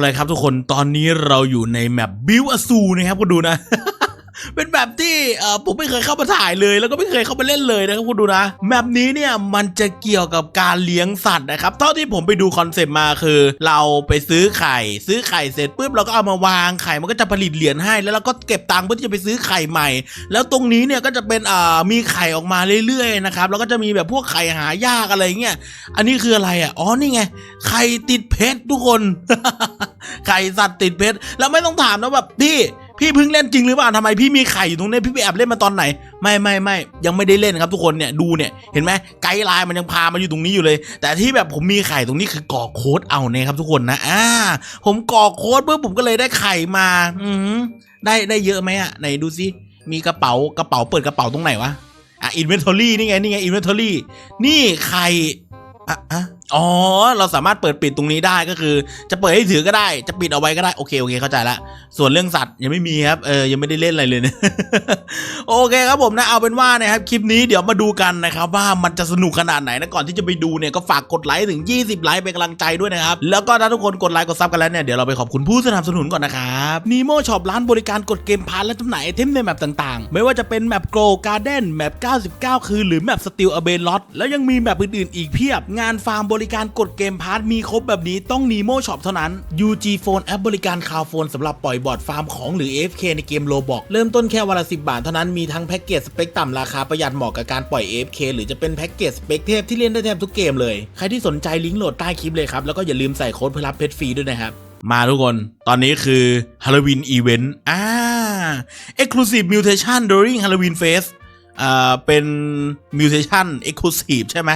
เลยครับทุกคนตอนนี้เราอยู่ในแมปบิวอสูนะครับก็ดูนะ เป็นแบบที่เออผมไม่เคยเข้ามาถ่ายเลย แล้วก็ไม่เคยเข้ามาเล่นเลยนะครับคุณดูนะแมปนี้เนี่ยมันจะเกี่ยวกับการเลี้ยงสัตว์นะครับเท่าที่ผมไปดูคอนเซปต์มาคือ เราไปซื้อไข่ ซื้อไข่เสร็จปุ๊บเราก็เอามาวางไข่มันก็จะผลิตเหรียญให้ แล้วเราก็เก็บตังค์เพื่อที่จะไปซื้อไข่ใหม่ แล้วตรงนี้เนี่ยก็จะเป็นอ่ามีไข่ออกมาเรื่อยๆนะครับแล้วก็จะมีแบบพวกไข่หายากอะไรเงี้ยอันนี้คืออะไรอะอ๋อนี่ไงไข่ติดเพชรทุกคนไข่สัตว์ติดเพชรแล้วไม่ต้องถามนะแบบพี่ พี่เพิ่งเล่นจริงหรือเปล่าทำไมพี่มีไข่อยู่ตรงนี้พี่ไปแอบเล่นมาตอนไหน ไม่ไม่ไม่ยังไม่ได้เล่นครับทุกคนเนี่ยดูเนี่ยเห็นไหมไกด์ไลน์มันยังพามาอยู่ตรงนี้อยู่เลย แต่ที่แบบผมมีไข่ตรงนี้คือกรอโค้ดเอาเนี่ยครับทุกคนนะอ่าผมกรอโค้ดปุ๊บผมก็เลยได้ไข่มา อืมได้ได้เยอะไหมอะไหนดูซิมีกระเป๋ากระเป๋าเปิดกระเป๋าตรงไหนวะอะอินเวนทอรี่นี่ไงนี่ไงอินเวนทอรี่นี่ไข่อะอะ อ๋อ เราสามารถเปิดปิดตรงนี้ได้ก็คือ จะเปิดให้ถือก็ได้ จะปิดเอาไว้ก็ได้ โอเคโอเคเข้าใจละ ส่วนเรื่องสัตว์ยังไม่มีครับ เออ ยังไม่ได้เล่นอะไรเลยนะโอเคครับผมนะ เอาเป็นว่านะครับคลิปนี้เดี๋ยวมาดูกันนะครับว่ามันจะสนุกขนาดไหนนะก่อนที่จะไปดูเนี่ยก็ฝากกดไลค์ถึง 20 ไลค์เป็นกำลังใจด้วยนะครับ แล้วก็ถ้าทุกคนกดไลค์กดซับกันแล้วเนี่ยเดี๋ยวเราไปขอบคุณผู้สนับสนุนก่อนนะครับนีโมช็อปร้านบริการกดเกมพาร์ทและจำหน่ายไอเทมในแมปต่างๆ ไม่ว่าจะเป็นแมปโกลการ์เด้นแมป99 คืนหรือแมปสติลอเบนลอตแล้วยังมีแมปอื่นๆอีกเพียบงานฟาร์มบริริการกดเกมพาร์ทมีครบแบบนี้ต้อง Nemo Shop เท่านั้น UG Phone แอปบริการคาวโฟนสำหรับปล่อยบอร์ดฟาร์มของหรือ AFK ในเกมโลบอกเริ่มต้นแค่วันละ 10 บาทเท่านั้นมีทั้งแพ็กเกจสเปคต่ำราคาประหยัดเหมาะกับการปล่อย AFK หรือจะเป็นแพ็กเกจสเปคเทพที่เล่นได้แทบทุกเกมเลย ใครที่สนใจลิงก์โหลดใต้คลิปเลยครับแล้วก็อย่าลืมใส่โค้ดเพื่อรับเพชรฟรีด้วยนะครับมาทุกคน ตอนนี้คือ Halloween Event อ่า Exclusive Mutation during Halloween Fest อ่าเป็น Mutation Exclusive ใช่ไหม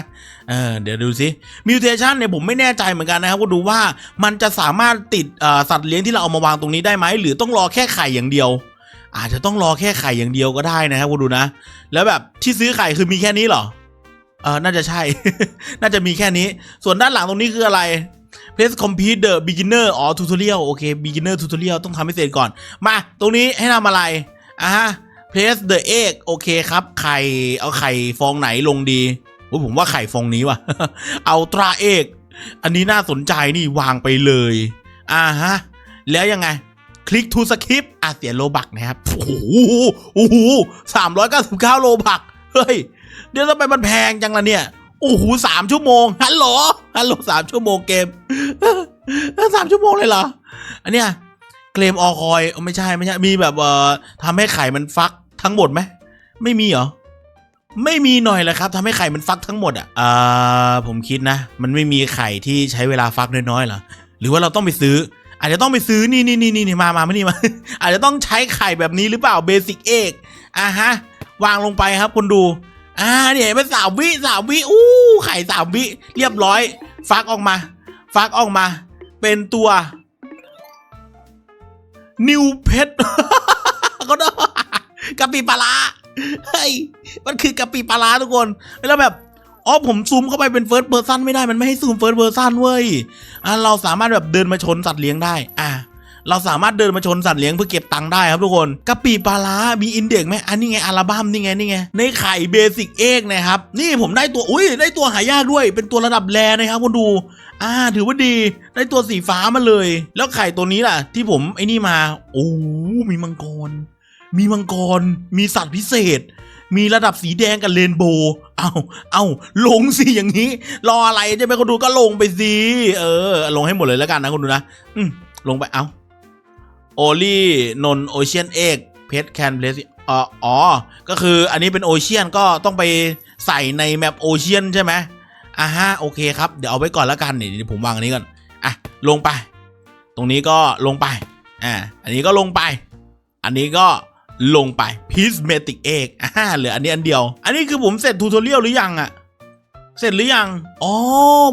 เออเดี๋ยวดูสิ Mutation เนี่ยผมไม่แน่ใจเหมือนกันนะครับก็ดูว่ามันจะสามารถติดสัตว์เลี้ยงที่เราเอามาวางตรงนี้ได้ไหมหรือต้องรอแค่ไข่อย่างเดียว อาจจะต้องรอแค่ไข่อย่างเดียวก็ได้นะครับคุณดูนะ แล้วแบบที่ซื้อไข่คือมีแค่นี้เหรอเออน่าจะใช่ น่าจะมีแค่นี้ ส่วนด้านหลังตรงนี้คืออะไร Please complete the beginner อ๋อ tutorial โอเค beginner tutorial ต้องทำให้เสร็จก่อน มา ตรงนี้ให้ทำอะไรอะฮะ place the egg โอเคครับ ไข่ เอาไข่ฟองไหนลงดีโอ้ยผมว่าไข่ฟองนี้ว่ะ เอาตราเอก อันนี้น่าสนใจนี่วางไปเลย อ่าฮะ แล้วยังไง คลิก to skip อะเสียโลบักนะครับ โอ้โหโอ้โหสามร้อยเก้าสิบเก้าโลบัก เฮ้ย เดี๋ยวทำไมมันแพงจังล่ะเนี่ย โอ้โหสามชั่วโมง ฮัลโหล ฮัลโหลสามชั่วโมงเกมสามชั่วโมงเลยเหรอ อันเนี้ย เกมออคอย ไม่ใช่ไม่ใช่ มีแบบเอ่อทำให้ไข่มันฟัก ทั้งหมดไหมไม่มีเหรอไม่มีหน่อยแหละครับทำให้ไข่มันฟักทั้งหมดอะอ่าผมคิดนะ มันไม่มีไข่ที่ใช้เวลาฟักน้อยๆหรอหรือว่าเราต้องไปซื้อ อาจจะต้องไปซื้อนี่นี่นี่นี่มามามานี่มา อาจจะต้องใช้ไข่แบบนี้หรือเปล่าเบสิกเอกอะฮะ วางลงไปครับคุณดู อ่าเนี่ยเห็นสามวิสามวิอู้ไข่สามวิ เรียบร้อย ฟักออกมา ฟักออกมา เป็นตัวนิวเพชรก็ได้ กะปิปลาร้าเฮ้ยมันคือกะปิปลาร้าทุกคนแล้วแบบอ๋อผมซูมเข้าไปเป็นเฟิร์สเ r อร์ซันไม่ได้มันไม่ให้ซูมเฟิร์สเ r อร์ซันเว้ยอะเราสามารถแบบเดินมาชนสัตว์เลี้ยงได้ อะเราสามารถเดินมาชนสัตว์เลี้ยงเพื่อเก็บตังค์ได้ครับทุกคนกะปิปลาร้ามีอินเด็กไหมอันนี้ไงอัลบั้มนี่ไงนี่ไงในไข่เบสิกเอกนะครับ นี่ผมได้ตัวอุ้ยได้ตัวหายากด้วย เป็นตัวระดับแรนะครับคุณดู อ่า ถือว่าดี ได้ตัวสีฟ้ามาเลย แล้วไข่ตัวนี้ล่ะ ที่ผมไอ้นี่มาโอ้มีมังกร มีมังกร มีสัตว์พิเศษ มีระดับสีแดงกับเรนโบว์เอาเอาลงสิอย่างนี้ รออะไรจะไปคนดูก็ลงไปสิ เออ ลงให้หมดเลยแล้วกันนะคุณดูนะ อืมลงไปเอาโอลี่นนโอเชียนเอกเพชรแคนเพลสอ๋ออ๋อ ก็คืออันนี้เป็นโอเชียนก็ต้องไปใส่ในแมปโอเชียนใช่ไหมอ่าฮะโอเคครับ เดี๋ยวเอาไว้ก่อนแล้วกันนี่เดี๋ยวผมวางอันนี้ก่อน อะ ลงไป ตรงนี้ก็ลงไป อ่า อันนี้ก็ลงไป อันนี้ก็ ลงไป Peacematic Egg อ่าเหลืออันนี้อันเดียว อันนี้คือผมเสร็จทูทอเรียลหรือยังอะเสร็จหรือยัง อ๋อ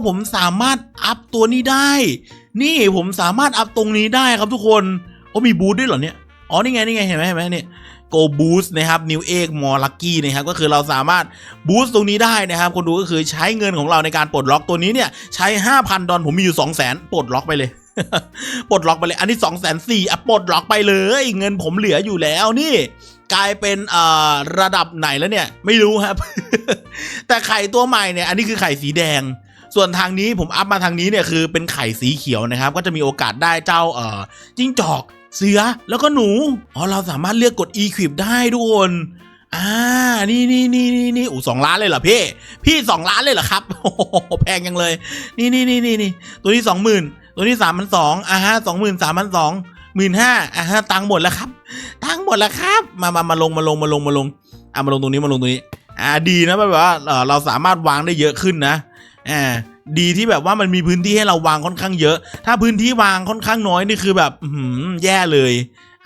ผมสามารถอัพตัวนี้ได้ นี่ผมสามารถอัพตรงนี้ได้ครับทุกคนโอ้มีบูทด้วยเหรอเนี่ย อ๋อ นี่ไง นี่ไง เห็นไหมเห็นไหมเนี่ย Go Boost นะครับ New Egg More Lucky นะครับก็คือเราสามารถบูสต์ตรงนี้ได้นะครับ คนดูก็คือใช้เงินของเราในการปลดล็อกตัวนี้เนี่ย ใช้ 5,000 ดอลผมมีอยู่ 200,000ปลดล็อกไปเลย ปลดล็อกไปเลย อันนี้2 4 0 0 0 0อะปลดล็อกไปเลย เงินผมเหลืออยู่แล้วนี่ กลายเป็นเอ่อระดับไหนแล้วเนี่ย ไม่รู้ครับ แต่ไข่ตัวใหม่เนี่ย อันนี้คือไข่สีแดง ส่วนทางนี้ผมอัพมาทางนี้เนี่ยคือเป็นไข่สีเขียวนะครับ ก็จะมีโอกาสได้เจ้าเอ่อจิ้งจอก เสือแล้วก็หนู อ๋อเราสามารถเลือกกด equip ได้ทุกคนอ่า นี่นี่นี่นี่นี่อู้สองล้านเลยเหรอพี่ พี่สองล้านเลยเหรอครับ โอ้โห แพงยังเลย นี่นี่นี่นี่นี่ ตัวนี้สองหมื่น ตัวนี้สามพันสองอ่าฮะสองหมื่นสามพันสองหมื่นห้าอ่าฮะตังค์หมดแล้วครับ ตังค์หมดแล้วครับ มามามาลงมาลงมาลงมาลงอ่ามาลงตรงนี้มาลงตรงนี้ อ่าดีนะแบบว่าเออเราสามารถวางได้เยอะขึ้นนะอ่าดีที่แบบว่ามันมีพื้นที่ให้เราวางค่อนข้างเยอะ ถ้าพื้นที่วางค่อนข้างน้อยนี่คือแบบหือแย่เลย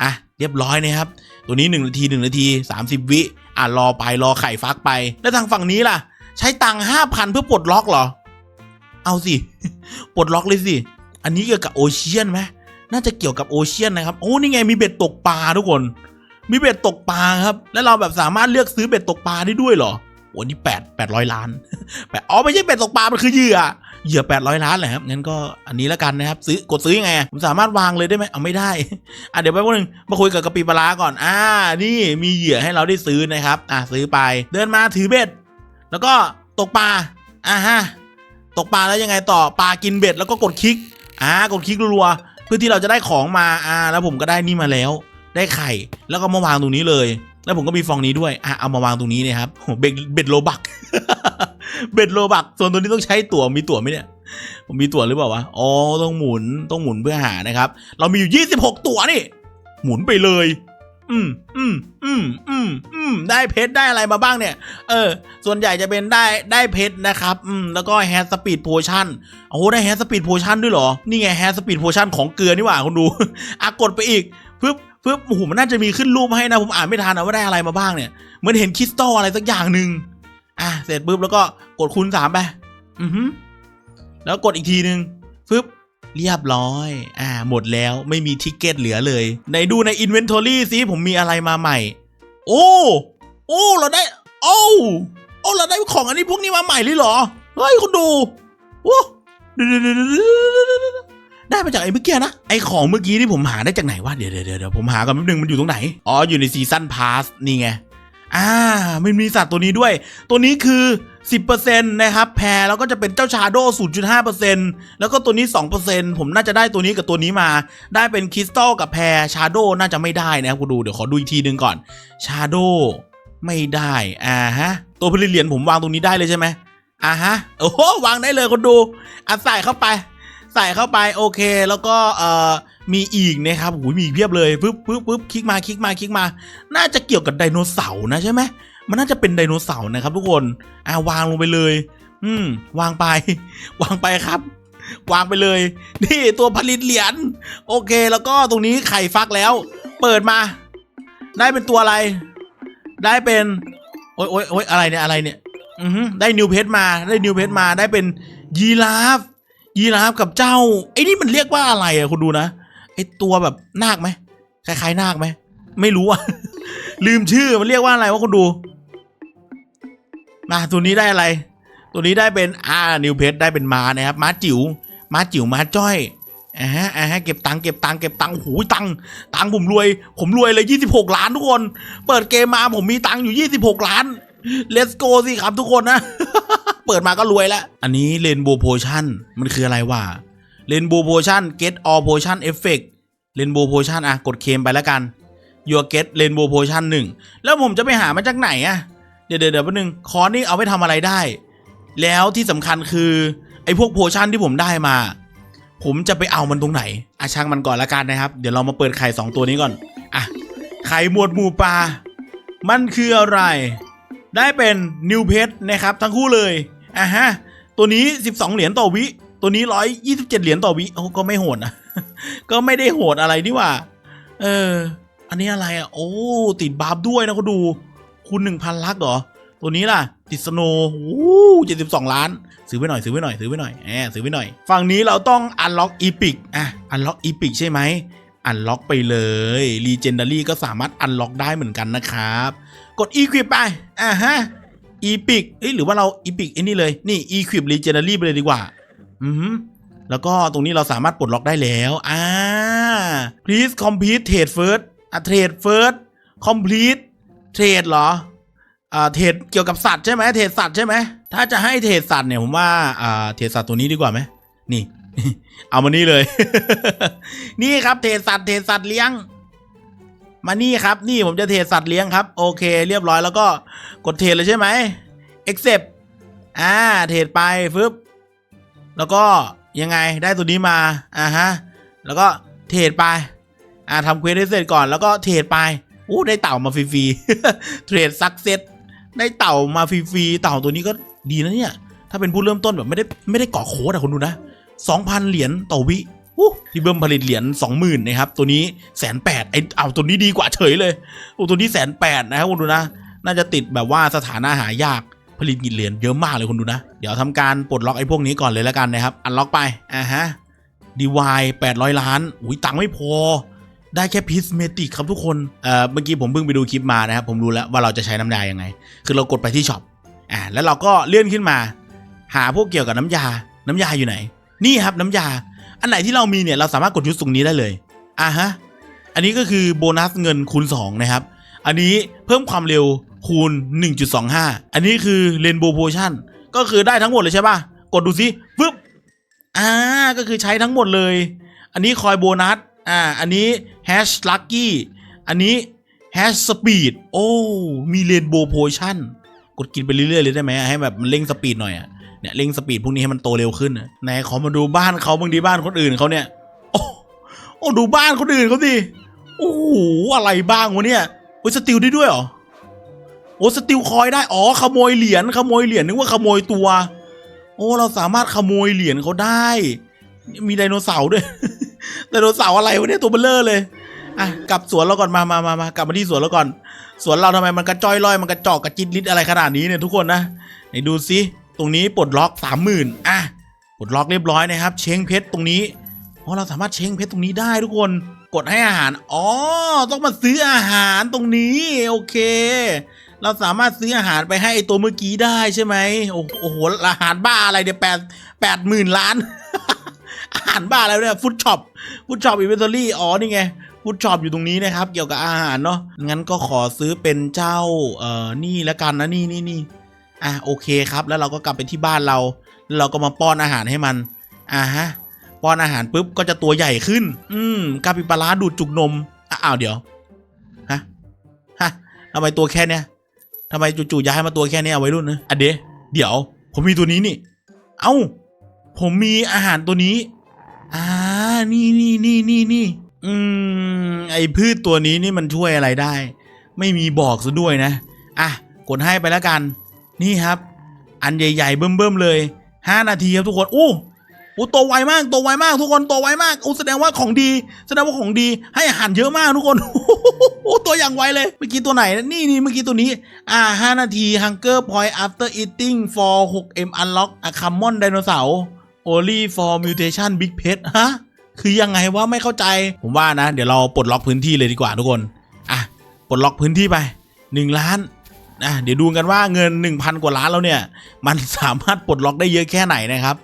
อะ เรียบร้อยนะครับ ตัวนี้หนึ่งนาทีหนึ่งนาทีสามสิบวิ อะ รอไปรอไข่ฟักไป แล้วทางฝั่งนี้ล่ะ ใช้ตังค์ห้าพันเพื่อปลดล็อกเหรอ เอาสิ ปลดล็อกเลยสิ อันนี้เกี่ยวกับโอเชียนไหมน่าจะเกี่ยวกับโอเชียนนะครับ โอ้นี่ไงมีเบ็ดตกปลาทุกคน มีเบ็ดตกปลาครับ แล้วเราแบบสามารถเลือกซื้อเบ็ดตกปลาได้ด้วยเหรอโอ้นี่แปดแปดร้อยล้านแปดอ๋อไม่ใช่เบ็ดตกปลา มันคือเหยื่อ เหยื่อแปดร้อยล้านแหละครับ งั้นก็อันนี้แล้วกันนะครับ ซื้อกดซื้อยังไง ผมสามารถวางเลยได้ไหมเอาไม่ได้ อะเดี๋ยวไปวันหนึ่งมาคุยกับกะปิปลาร้าก่อน อ่า นี่มีเหยื่อให้เราได้ซื้อนะครับ อะซื้อไป เดินมาถือเบ็ด แล้วก็ตกปลา อ่าฮะ ตกปลาแล้วยังไงต่อ ปลากินเบ็ดแล้วก็กดคลิก อ่ากดคลิกรัวๆเพื่อที่เราจะได้ของมาอ่าแล้วผมก็ได้นี่มาแล้ว ได้ไข่ แล้วก็มาวางตรงนี้เลย แล้วผมก็มีฟองนี้ด้วยอะเอามาวางตรงนี้นะครับเบ็ดเบ็ดโลบักเบ็ดโลบักส่วนตัวนี้ต้องใช้ตั๋วมีตั๋วไหมเนี่ยผมมีตั๋วหรือเปล่าวะอ๋อต้องหมุนต้องหมุนเพื่อหานะครับ เรามีอยู่ 26 ตั๋วนี่ หมุนไปเลย อืมอืมอืมอืมอืมได้เพชรได้อะไรมาบ้างเนี่ย เออ ส่วนใหญ่จะเป็นได้ได้เพชรนะครับ อืม แล้วก็แฮสปีดโพชั่นโอ้โหได้แฮสปีดโพชั่นด้วยเหรอ นี่ไงแฮสปีดโพชั่นของเกลือนี่หว่าคุณดูอะกดไปอีกปึ๊บปึ๊บโอ้โหมันน่าจะมีขึ้นรูปให้นะ ผมอ่านไม่ทันนะว่าได้อะไรมาบ้างเนี่ย เหมือนเห็นคริสตัลอะไรสักอย่างหนึ่งอะ เสร็จปุ๊บแล้วก็กดคูณสามไป อือฮึแล้วกดอีกทีหนึ่งฟึบ เรียบร้อย อ่า หมดแล้วไม่มีทิกเก็ตเหลือเลย ไหนดูใน Inventory ซิผมมีอะไรมาใหม่ โอ้ โอ้ เราได้ โอ้ โอ้เราได้ของอันนี้พวกนี้มาใหม่เลยเหรอ เฮ้ยคุณดูโอ้เดี๋ยวเดี๋ยวเดี๋ยวเดี๋ยวเดี๋ยวได้มาจากไอ้เมื่อกี้นะ ไอ้ของเมื่อกี้ที่ผมหาได้จากไหนวะ เดี๋ยวเดี๋ยวเดี๋ยวผมหาก่อนแป๊บนึงมันอยู่ตรงไหน อ๋อ อยู่ในซีซั่นพาสนี่ไง อ่า มันมีสัตว์ตัวนี้ด้วย ตัวนี้คือ 10%นะครับแพรแล้วก็จะเป็นเจ้าชาโด0.5%แล้วก็ตัวนี้ 2%ผมน่าจะได้ตัวนี้กับตัวนี้มา ได้เป็นคริสตัลกับแพรชาโดน่าจะไม่ได้นะครับคุณดูเดี๋ยวขอดูอีกทีนึงก่อนชาโดไม่ได้อ่าฮะตัวผลิตเหรียญผมวางตรงนี้ได้เลยใช่ไหมอ่าฮะโอ้โหวางได้เลยคนดูอะใส่เข้าไป ใส่เข้าไปโอเคแล้วก็เอ่อมีอีกนะครับโอ้โหมีอีกเพียบเลยปึ๊บปึ๊บปึ๊บคลิกมาคลิกมาคลิกมา น่าจะเกี่ยวกับไดโนเสาร์นะใช่ไหม มันน่าจะเป็นไดโนเสาร์นะครับ ทุกคนอ่าวางลงไปเลย อืม วางไป วางไปครับ วางไปเลย นี่ตัวผลิตเหรียญโอเค แล้วก็ตรงนี้ไข่ฟักแล้ว เปิดมา ได้เป็นตัวอะไร ได้เป็น โอ๊ยโอ๊ยโอ๊ยอะไรเนี่ยอะไรเนี่ย อือได้นิวเพชมาได้นิวเพชมาได้เป็นยีราฟยีราฟกับเจ้าไอ้นี่มันเรียกว่าอะไรอะคุณดูนะไอ้ตัวแบบนาคไหมคล้ายๆนาคไหมไม่รู้อะลืมชื่อมันเรียกว่าอะไรวะคุณดู มาตัวนี้ได้อะไร ตัวนี้ได้เป็นอานิวเพชได้เป็นม้านะครับม้าจิ๋วม้าจิ๋วม้าจ้อยอ่าฮะอ่าฮะเก็บตังค์เก็บตังค์เก็บตังค์โอ้โหูตังค์ตังค์ผมรวย ผมรวยเลยยี่สิบหกล้านทุกคน เปิดเกมมาผมมีตังค์อยู่ยี่สิบหกล้าน let's go สิครับทุกคนนะ เปิดมาก็รวยแล้ว อันนี้เรนโบว์โพชั่นมันคืออะไรวะเรนโบว์โพชั่น get all potion effect เรนโบว์โพชั่นอะกดเคมไปแล้วกัน your get rainbow potion หนึ่งแล้วผมจะไปหามาจากไหนอะ เดี๋ยวเดี๋ยวเดี๋ยวแป๊บนึงคอร์สนี่เอาไปทำอะไรได้ แล้วที่สำคัญคือไอ้พวกโพชั่นที่ผมได้มา ผมจะไปเอามันตรงไหนอะช่างมันก่อนละกันนะครับ เดี๋ยวเรามาเปิดไข่สองตัวนี้ก่อนอะไข่หมวดหมู่ปลา มันคืออะไร ได้เป็นนิวเพชนะครับ ทั้งคู่เลยอะฮะตัวนี้ 12 เหรียญต่อวิ ตัวนี้ 127 เหรียญต่อวิโอ้ก็ไม่โหดนะก็ไม่ได้โหดอะไรนี่ว่า เออ อันนี้อะไรอะ โอ้ ติดบาร์บด้วยนะเขาดู คุณหนึ่งพันลักเหรอ ตัวนี้ล่ะ ติดสโนว์โอ้เจ็ดสิบสองล้าน ซื้อไว้หน่อยซื้อไว้หน่อยซื้อไว้หน่อยแอบซื้อไว้หน่อย ฝั่งนี้เราต้องอันล็อกอีพิกอะอันล็อกอีพิกใช่ไหมอันล็อกไปเลยรีเจนดารี่ก็สามารถอันล็อกได้เหมือนกันนะครับ กด Equip ไปอ่าฮะ Epic เอ้ยหรือว่าเรา Epic ไอ้นี่เลยนี่ Equip Legendary ไปเลยดีกว่า อือหือแล้วก็ตรงนี้เราสามารถปลดล็อกได้แล้วอ่า please complete trade first อะ trade first complete trade เหรออ่าเทรดเกี่ยวกับสัตว์ใช่ไหมเทรดสัตว์ใช่ไหมถ้าจะให้เทรดสัตว์เนี่ยผมว่าอ่าเทรดสัตว์ตัวนี้ดีกว่าไหมนี่ เอามานี่เลย นี่ครับเทรดสัตว์เทรดสัตว์เลี้ยง มานี่ครับนี่ผมจะเทรดสัตว์เลี้ยงครับ โอเค เรียบร้อยแล้วก็กดเทรดเลยใช่ไหม accept อ่าเทรดไปฟึบแล้วก็ยังไงได้ตัวนี้มาอ่าฮะแล้วก็เทรดไปอ่าทำเควสให้เสร็จก่อนแล้วก็เทรดไป อู้ได้เต่ามาฟรีๆเทรดซักเซตได้เต่ามาฟรีๆเต่าตัวนี้ก็ดีนะเนี่ยถ้าเป็นผู้เริ่มต้นแบบไม่ได้ไม่ได้ก่อโค้ดอะคุณดูนะสองพันเหรียญต่อวิอู้ที่เบิ่มผลิตเหรียญสองหมื่นนะครับตัวนี้แสนแปดไอเอาตัวนี้ดีกว่าเฉยเลยโอ้ตัวนี้แสนแปดนะครับคุณดูนะ น่าจะติดแบบว่าสถานะหายากผลิตกี่เหรียญเยอะมากเลยคุณดูนะ เดี๋ยวทำการปลดล็อกไอ้พวกนี้ก่อนเลยแล้วกันนะครับ อันล็อกไปอ่าฮะดีวายแปดร้อยล้านอุ้ยตังค์ไม่พอ ได้แค่พิสเมติกครับทุกคนเอ่อเมื่อกี้ผมเพิ่งไปดูคลิปมานะครับผมรู้แล้วว่าเราจะใช้น้ำยายังไง คือเรากดไปที่ช็อปอ่าแล้วเราก็เลื่อนขึ้นมา หาพวกเกี่ยวกับน้ำยา น้ำยาอยู่ไหน นี่ครับน้ำยา อันไหนที่เรามีเนี่ยเราสามารถกดยุดตรงนี้ได้เลยอ่าฮะอันนี้ก็คือโบนัสเงินคูณ2นะครับอันนี้เพิ่มความเร็วคูณ 1.25 อันนี้คือเรนโบว์โพชั่นก็คือได้ทั้งหมดเลยใช่ป่ะ กดดูสิปึ๊บอ่าก็คือใช้ทั้งหมดเลย อันนี้คอยโบนัส อ่า อันนี้แฮชลักกี้อันนี้แฮชสปีดโอ้ มีเรนโบว์โพชั่น กดกินไปเรื่อยๆเลยได้ไหมให้แบบมันเร่งสปีดหน่อยอะเนี่ยเร่งสปีดพวกนี้ให้มันโตเร็วขึ้นอะไหนขอมาดูบ้านเขาบางทีบ้านคนอื่นเขาเนี่ย โอ้โอ้ดูบ้านคนอื่นเขาสิโอ้โหอะไรบ้างวะเนี่ยโอ้สติลได้ด้วยเหรอโอ้สติลคอยได้อ๋อขโมยเหรียญขโมยเหรียญนึกว่าขโมยตัว โอ้เราสามารถขโมยเหรียญเขาได้ มีไดโนเสาร์ด้วย ไดโนเสาร์อะไรวะเนี่ยตัวเบลเลอร์เลยอะกลับสวนเราก่อนมามามามากลับมาที่สวนเราก่อน สวนเราทำไมมันกระจ้อยลอยมันกระจอกกระจิตลิดอะไรขนาดนี้เนี่ยทุกคนนะไหนดูซิตรงนี้ปลดล็อกสามหมื่นอะปลดล็อกเรียบร้อยนะครับ เช้งเพชรตรงนี้อ๋อเราสามารถเช้งเพชรตรงนี้ได้ทุกคนกดให้อาหาร อ๋อ ต้องมาซื้ออาหารตรงนี้ โอเค เราสามารถซื้ออาหารไปให้ไอตัวเมื่อกี้ได้ใช่ไหม โอ้โห อาหารบ้าอะไรเดี๋ยวแปดแปดหมื่นล้าน อาหารบ้าอะไรเนี่ยฟุตช็อปฟุตช็อปอินเวนทอรี่อ๋อนี่ไงฟู้ดช็อปอยู่ตรงนี้นะครับ เกี่ยวกับอาหารเนาะงั้นก็ขอซื้อเป็นเจ้าเอ่อนี่แล้วกันนะนี่นี่นี่อะโอเคครับ แล้วเราก็กลับไปที่บ้านเรา เราก็มาป้อนอาหารให้มันอ่าฮะป้อนอาหารปุ๊บก็จะตัวใหญ่ขึ้น อืมกาปิปลาดูดจุกนมอ้าวเดี๋ยวฮะฮะทำไมตัวแค่เนี้ยทำไมจู่ๆย้ายมาตัวแค่นี้เอาไว้รุ่นนะอะเดเดี๋ยว ผมมีตัวนี้นี่ เอ้า ผมมีอาหารตัวนี้ อ่า นี่นี่นี่นี่นี่อืม ไอพืชตัวนี้นี่มันช่วยอะไรได้ ไม่มีบอกซะด้วยนะ อะ กดให้ไปแล้วกัน นี่ครับ อันใหญ่ๆ เบิ่มๆ เลย 5 นาทีครับทุกคน อู้อู้โตไวมาก โตไวมาก ทุกคน โตไวมากอู้แสดงว่าของดี แสดงว่าของดี ให้อาหารเยอะมากทุกคน โอ้ตัวอย่างไวเลย เมื่อกี้ตัวไหนนะนี่นี่เมื่อกี้ตัวนี้ อ่า 5 นาที hunger point after eating for 6m unlock a common dinosaur only for mutation big pet ฮะ คือยังไงว่าไม่เข้าใจ ผมว่านะ เดี๋ยวเราปลดล็อกพื้นที่เลยดีกว่าทุกคน อะ ปลดล็อกพื้นที่ไป 1 ล้านนะเดี๋ยวดูกันว่าเงิน 1,000 กว่าล้านแล้วเนี่ย มันสามารถปลดล็อกได้เยอะแค่ไหนนะครับ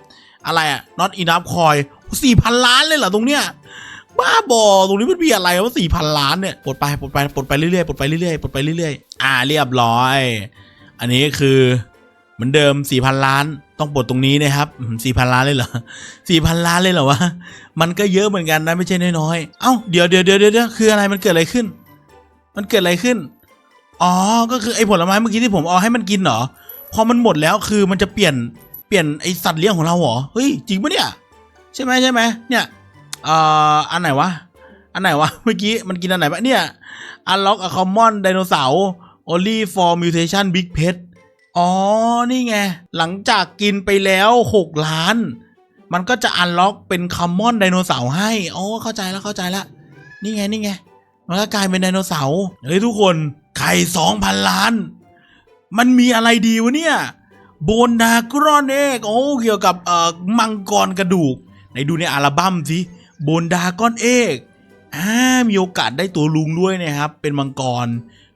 อะไรอะ not enough coin 4,000 ล้านเลยเหรอตรงเนี้ยบ้าบอตรงนี้มันมีอะไรวะ4,000ล้านเนี่ยปลดไปปลดไปปลดไปเรื่อยๆปลดไปเรื่อยๆปลดไปเรื่อยๆอ่าเรียบร้อย อันนี้คือ เหมือนเดิม4,000ล้านต้องปลดตรงนี้นะครับอืม4,000ล้านเลยเหรอ4,000ล้านเลยเหรอวะมันก็เยอะเหมือนกันนะไม่ใช่น้อยๆเอ้าเดี๋ยวเดี๋ยวเดี๋ยวเดี๋ยวคืออะไรมันเกิดอะไรขึ้น มันเกิดอะไรขึ้นอ๋อก็คือไอ้ผลไม้เมื่อกี้ที่ผมเอาให้มันกินเหรอพอมันหมดแล้วคือมันจะเปลี่ยนเปลี่ยนไอสัตว์เลี้ยงของเราเหรอเฮ้ยจริงปะเนี่ยใช่ไหมใช่ไหมเนี่ยเอ่ออันไหนวะอันไหนวะเมื่อกี้มันกินอันไหนปะเนี่ย unlock a common dinosaur only for mutation big pet อ๋อนี่ อ๋อ นี่ไง หลังจากกินไปแล้ว 6 ล้าน มันก็จะอันล็อกเป็นคัมมอนไดโนเสาร์ให้อ๋อเข้าใจแล้วเข้าใจแล้วนี่ไงนี่ไง มันก็กลายเป็นไดโนเสาร์เฮ้ยทุกคนไข่สองพันล้าน มันมีอะไรดีวะเนี่ย โบนดากรอนเอกโอ้เกี่ยวกับเอ่อมังกรกระดูกไหนดูในอัลบั้มสิโบนดากอนเอกอ่ามีโอกาสได้ตัวลุงด้วยนะครับ เป็นมังกร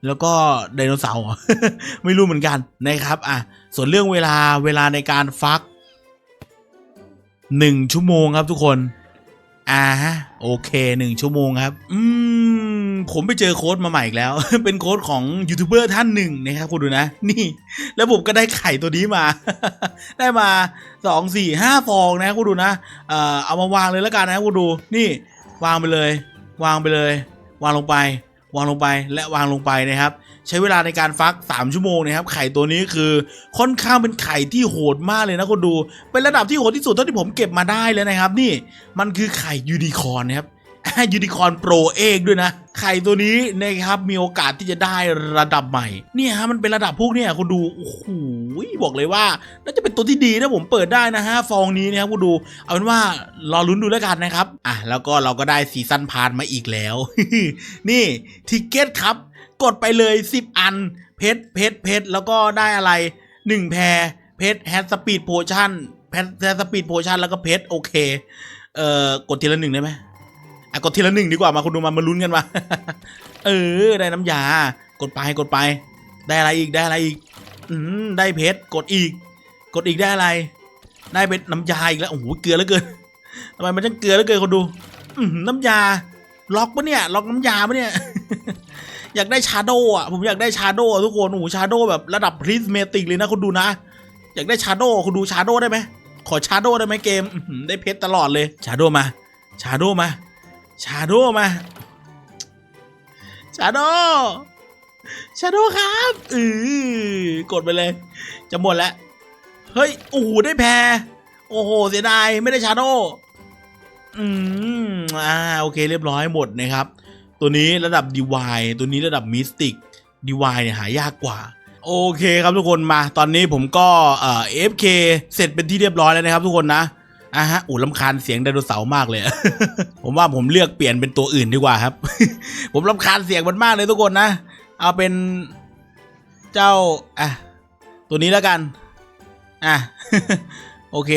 แล้วก็ไดโนเสาร์ ไม่รู้เหมือนกันนะครับอะส่วนเรื่องเวลาเวลาในการฟักหนึ่งชั่วโมงครับทุกคนอ่าฮะโอเคหนึ่งชั่วโมงครับ อืม ผมไปเจอโค้ดมาใหม่อีกแล้ว เป็นโค้ดของยูทูบเบอร์ท่านหนึ่งนะครับคุณดูนะ นี่ แล้วผมก็ได้ไข่ตัวนี้มา ได้มาสองสี่ห้าฟองนะคุณดูนะ เอ่อเอามาวางเลยแล้วกันนะคุณดู นี่ วางไปเลย วางไปเลย วางลงไป วางลงไปและวางลงไปนะครับ ใช้เวลาในการฟัก 3 ชั่วโมงนะครับ ไข่ตัวนี้คือค่อนข้างเป็นไข่ที่โหดมากเลยนะคนดู เป็นระดับที่โหดที่สุดเท่าที่ผมเก็บมาได้เลยนะครับ นี่มันคือไข่ยูนิคอร์นนะครับ ยูนิคอร์นโปรเอกด้วยนะ ไข่ตัวนี้นะครับมีโอกาสที่จะได้ระดับใหม่ เนี่ยฮะมันเป็นระดับพวกเนี่ยคุณดูโอ้โหบอกเลยว่าน่าจะเป็นตัวที่ดีนะผมเปิดได้นะฮะฟองนี้นะครับคุณดู เอาเป็นว่ารอลุ้นดูแล้วกันนะครับอะแล้วก็เราก็ได้ซีซั่นพาร์มาอีกแล้ว นี่ทิกเก็ตครับ กดไปเลย 10 อัน เพชรเพชรเพชรแล้วก็ได้อะไร 1 แพรเพชรแฮสปีดโพชั่นเพชรแฮสปีดโพชั่นแล้วก็เพชรโอเคเอ่อกดทีละหนึ่งได้ไหม อะกดทีละหนึ่งดีกว่ามาคุณดูมามาลุ้นกันมาเออได้น้ำยา กดไปกดไป ได้อะไรอีกได้อะไรอีก อืมได้เพชรกดอีก กดอีกได้อะไร ได้เป็นน้ำยาอีกแล้วโอ้โหเกลือเหลือเกินทำไมมันจังเกลือเหลือเกินคนดูอืมน้ำยา ล็อกปะเนี่ย ล็อกน้ำยาปะเนี่ย อยากได้ชาโดอะผมอยากได้ชาโดะทุกคนโอ้โหชาโดแบบระดับพริสเมติกเลยนะคุณดูนะ อยากได้ชาโดคุณดูชาโดได้ไหมขอชาโดได้ไหมเกมได้เพชรตลอดเลยชาโดมาชาโดมา ชาโดมา ชาโดชาโดครับอือกดไปเลย จะหมดแล้ว เฮ้ย โอ้โห ได้แพรโอ้โห เสียดาย ไม่ได้ชาโดอืม อ่า โอเค เรียบร้อยหมดนะครับ ตัวนี้ระดับ DY ตัวนี้ระดับมิสติก DY เนี่ยหายากกว่า โอเคครับทุกคนมา ตอนนี้ผมก็เอ่อ FK เสร็จเป็นที่เรียบร้อยแล้วนะครับทุกคนนะ อะฮะอู้ลำคาญเสียงไดโนเสาร์มากเลย ผมว่าผมเลือกเปลี่ยนเป็นตัวอื่นดีกว่าครับ ผมลำคาญเสียงมันมากเลยทุกคนนะ เอาเป็นเจ้าอะตัวนี้แล้วกัน อะ โอเค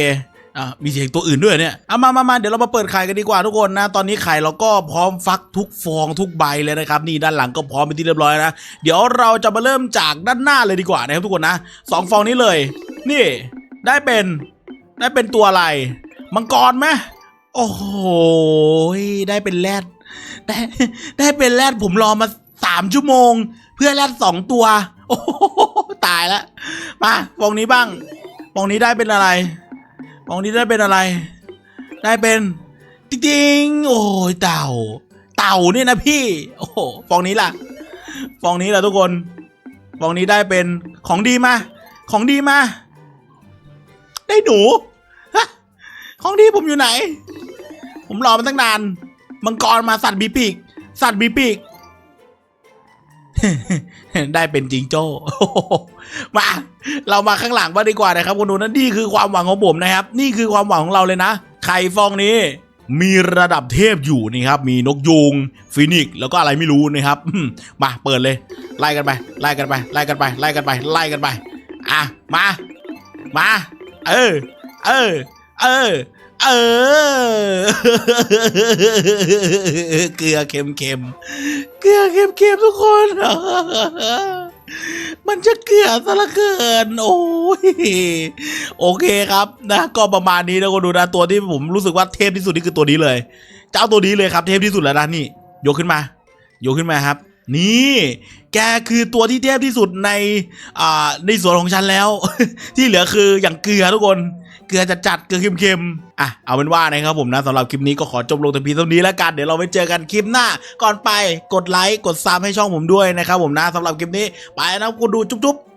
อะมีเสียงตัวอื่นด้วยเนี่ยเอามามามาเดี๋ยวเรามาเปิดไข่กันดีกว่าทุกคนนะ ตอนนี้ไข่เราก็พร้อมฟักทุกฟองทุกใบเลยนะครับ นี่ด้านหลังก็พร้อมเป็นที่เรียบร้อยนะ เดี๋ยวเราจะมาเริ่มจากด้านหน้าเลยดีกว่านะครับทุกคนนะสองฟองนี้เลย นี่ ได้เป็น ได้เป็นตัวอะไร มังกรไหมโอ้โห ได้เป็นแรดได้ได้เป็นแรดผมรอมาสามชั่วโมง เพื่อแรดสองตัว โอ้โหตายแล้วมาฟองนี้บ้างฟองนี้ได้เป็นอะไรฟองนี้ได้เป็นอะไร ได้เป็นจริงๆโอ้ยเต่า เต่านี่นะพี่ โอ้ฟองนี้ล่ะฟองนี้ล่ะทุกคนฟองนี้ได้เป็นของดีมา ของดีมา ได้หนูฮะของดีผมอยู่ไหน ผมรอมาตั้งนาน มังกรมาสัตว์บีปีก สัตว์บีปีก ได้เป็นจิงโจ้ มา เรามาข้างหลังบ้างดีกว่านะครับคุณดูนะนี่คือความหวังของผมนะครับ นี่คือความหวังของเราเลยนะ ไข่ฟองนี้มีระดับเทพอยู่นี่ครับ มีนกยูงฟินิกซ์แล้วก็อะไรไม่รู้นะครับมาเปิดเลย ไล่กันไป ไล่กันไป ไล่กันไป ไล่กันไป ไล่กันไป อะ มา มา เออ เออ เออ เออ เกลือเค็มเค็มเกลือเค็มเค็มทุกคน มันจะเกลือซะละเกิน โอ้ย โอเคครับนะ ก็ประมาณนี้นะก็ดูนะ ตัวที่ผมรู้สึกว่าเทพที่สุดนี่คือตัวนี้เลย เจ้าตัวนี้เลยครับ เทพที่สุดแล้วนะนี่ ยกขึ้นมา ยกขึ้นมาครับ นี่ แกคือตัวที่เทพที่สุดใน อ่า ในสวนของฉันแล้ว ที่เหลือคืออย่างเกลือทุกคน เกลือจะจัดเกลือเค็มๆ อะ เอาเป็นว่านะครับผมนะสำหรับคลิปนี้ก็ขอจบลงแต่เพียงเท่านี้แล้วกัน เดี๋ยวเราไปเจอกันคลิปหน้า ก่อนไปกดไลค์ กดซับให้ช่องผมด้วยนะครับผมนะสำหรับคลิปนี้ ไปนะคุณดูจุ๊บๆ